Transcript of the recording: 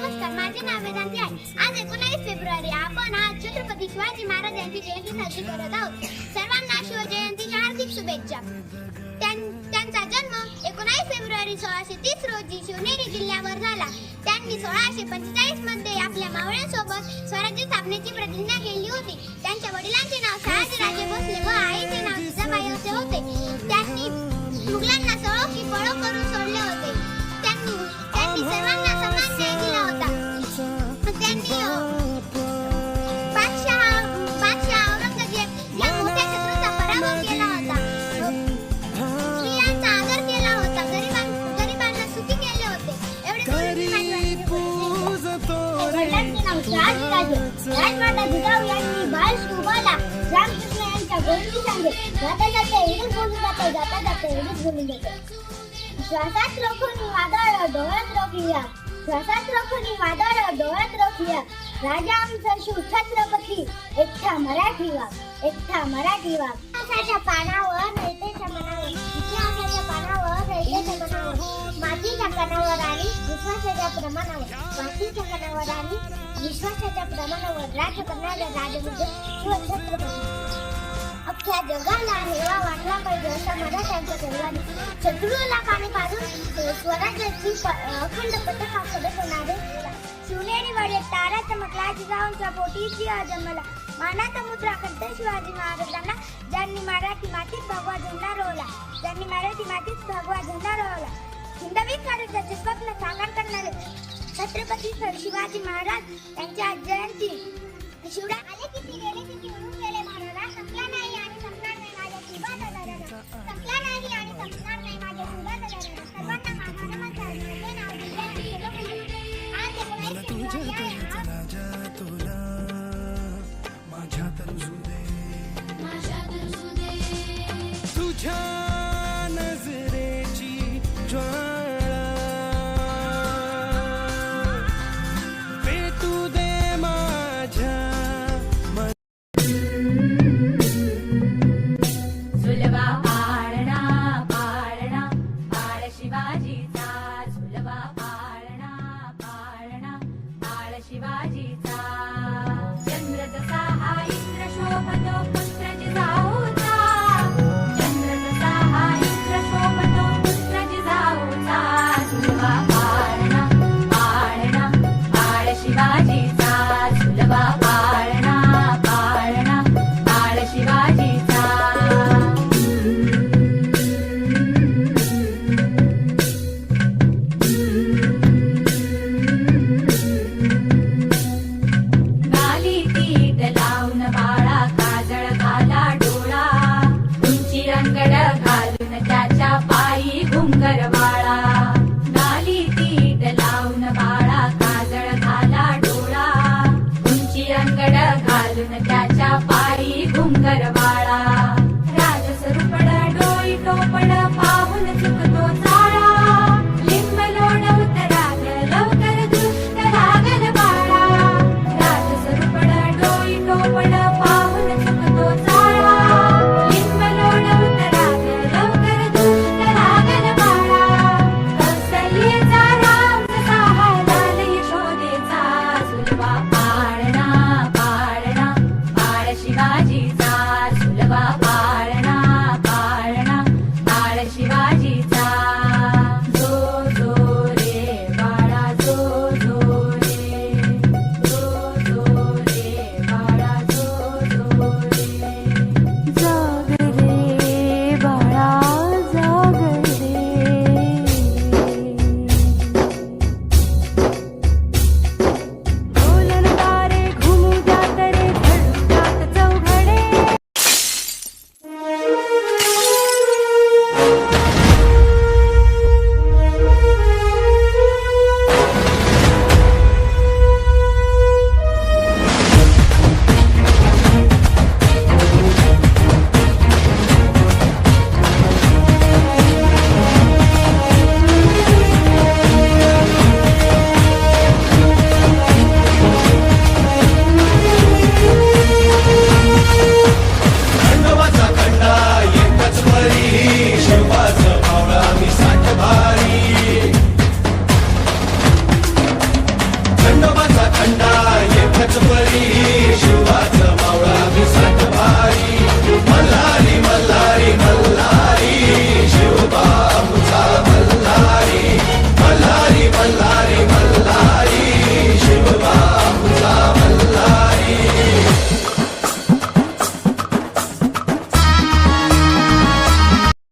नमस्कार माझे नाव वेदांती आहे. आज एकोणावीस फेब्रुवारी. आपण आज छत्रपती शिवाजी महाराज यांची जयंती साजरी करत आहोत. सर्वांना शिवजयंतीच्या हार्दिक शुभेच्छा. त्यांचा जन्म एकोणावीस फेब्रुवारी सोळाशे तीस रोजी शिवनेरी जिल्ह्यावर झाला. त्यांनी सोळाशे पंचेचाळीसमध्ये आपल्या मावळ्यांसोबत स्वराज्य स्थापनेची प्रतिज्ञा केली होती. त्यांच्या वडिलांचे नाव शहाजीराजे भोसले व आईचे नाव जिजाबाई असे होते. वडिलांचे नाव राजमाता जिजाऊ यांनी बाल रामकृष्ण यांच्या गोष्टी सांगे जाता जाता एवढीच बोलून जाते जाता जाता एवढीच बोलून जाते श्वासात रोखून वादळ डोळ्यात रोखूया श्वासात रोखून वादळ डोळ्यात रोखूया राजा आमचा शिव छत्रपती. एकटा मराठी वाघ एकटा मराठी वाघ पानावर विश्वासाच्या प्रमाणावर मातीच्या कणावर आणि विश्वासाच्या प्रमाणावर राज्य करणाऱ्या राजे म्हणजे अख्ख्या जगाला हेवा वाटला पाहिजे असा मराठ्यांचा सर्वांनी शत्रूला पाणी पाडून स्वराज्याची अखंड अखंड पताका फडकवणारे शिवनेरी वडे तारा चमकला जिजाऊंच्या पोटी सिंह जन्मला मानाचा मुद्रा कंठ शिवाजी महाराजांना ज्यांनी मराठी मातीत भगवा झेंडा रोवला. ज्यांनी मराठी मातीत भगवा झेंडा रोवला. नवीन स्वराज्याचे स्वप्न साकार करणारे छत्रपती सर शिवाजी महाराज यांची आज जयंती. शिवराय आले किती गेले किती म्हणून गेले महाराज. संपला नाही आणि संपणार नाही माझ्या शिवा संपला नाही आणि संपणार नाही माझ्या शिवा दादा सर्वांना घालून त्याच्या पायी घुंगर